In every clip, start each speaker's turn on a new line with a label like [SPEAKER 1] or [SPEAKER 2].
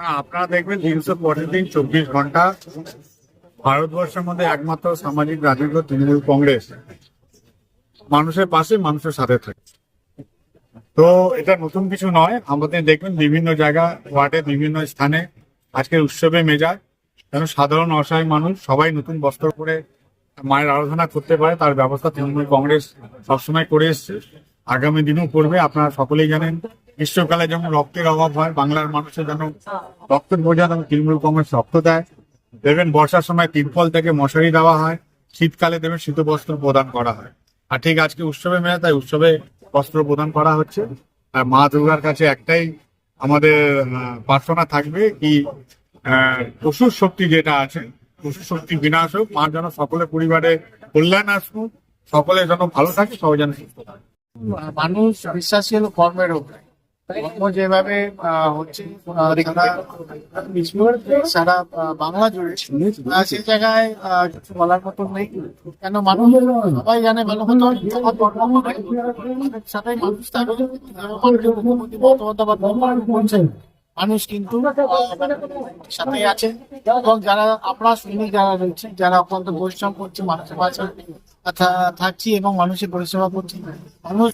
[SPEAKER 1] আপনারা দেখবেন তিনশো পরের দিন চব্বিশ ঘণ্টা ভারতবর্ষের মধ্যে একমাত্র সামাজিক রাজনীতি তৃণমূল কংগ্রেস। মানুষের পাশে মানুষের সাথে থাকে। তো এটা নতুন কিছু নয়, আমাদের দেখবেন বিভিন্ন জায়গা, ওয়ার্ডে বিভিন্ন স্থানে আজকের উৎসবে মেজাজ, যেন সাধারণ অসহায় মানুষ সবাই নতুন বস্ত্র পরে মায়ের আরাধনা করতে পারে, তার ব্যবস্থা তৃণমূল কংগ্রেস সবসময় করে এসছে। আগামী দিনেও করবে, আপনারা সকলেই জানেন। গ্রীষ্মকালে যেমন রক্তের অভাব হয়, বাংলার মানুষের যেন রক্তের বোঝা যেন তৃণমূল কংগ্রেস রক্ত দেয়। দেবেন বর্ষার সময় তিরফল থেকে মশারি দেওয়া হয়, শীতকালে দেবেন শীত বস্ত্র প্রদান করা হয়। আর ঠিক আজকে উৎসবে মেলা, তাই উৎসবে বস্ত্র প্রদান করা হচ্ছে। আর মা দুর্গার কাছে একটাই আমাদের প্রার্থনা থাকবে কি অসুর শক্তি যেটা আছে পশুর শক্তি বিনাশ হোক, মা যেন সকলের পরিবারে কল্যাণ আসুক, সকলে যেন ভালো থাকে, সবাই যেন সুস্থ থাকে।
[SPEAKER 2] মানুষ বিশ্বাসীল কর্মের উপরে যেভাবে হচ্ছে সারা বাংলা জুড়ে সেই জায়গায় কিছু বলার মতো নেই। কেন মানুষ সবাই জানে মানুষ মানুষ কিন্তু সাথে আছে। এবং যারা আপনার সৈনিক যারা রয়েছে, যারা অত্যন্ত পরিশ্রম করছে, মানুষের পাশে থাকছি এবং মানুষের পরিষেবা করছি, মানুষ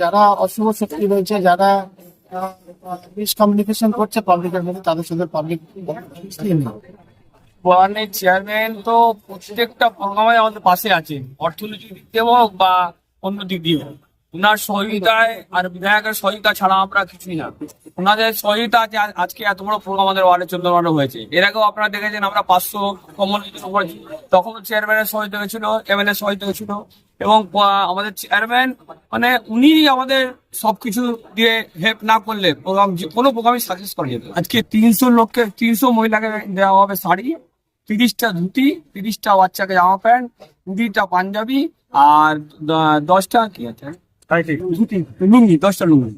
[SPEAKER 2] যারা অশুভ শক্তি রয়েছে, যারা মিসকমিউনিকেশন করছে পাবলিকের মধ্যে, তাদের সাথে পাবলিক
[SPEAKER 3] ওয়ার্ডের চেয়ারম্যান তো প্রত্যেকটা প্রোগ্রামে আমাদের পাশে আছে। অর্থনৈতিক দিক দিয়ে হোক বা অন্য দিক দিয়ে হোক ওনার সহযোগিতায় আর বিধায়কের সহযোগিতা ছাড়া আমরা কিছুই না। ওনাদের সহযোগিতা আজকে এত বড় প্রোগ্রাম আমাদের ওয়ার্ডে ওয়ার্ডে হয়েছে। এর আগেও আপনারা দেখেছেন আমরা পাঁচশো কমন তখন চেয়ারম্যানের সহযোগিতা ছিল এমএলএ সহযোগিতা হয়েছিল এবং আমাদের চেয়ারম্যান মানে উনি আমাদের সবকিছু দিয়ে হেল্প না করলে প্রোগ্রাম কোনো প্রোগ্রামই সাকসেস করা যেত আজকে তিনশো লোককে, তিনশো মহিলাকে দেওয়া হবে শাড়ি, তিরিশটা ধুতি, তিরিশটা বাচ্চাকে জামা প্যান্ট, কুড়িটা পাঞ্জাবি আর দশটা কি আছে? ধুতি লুঙ্গি দশটা লুঙ্গি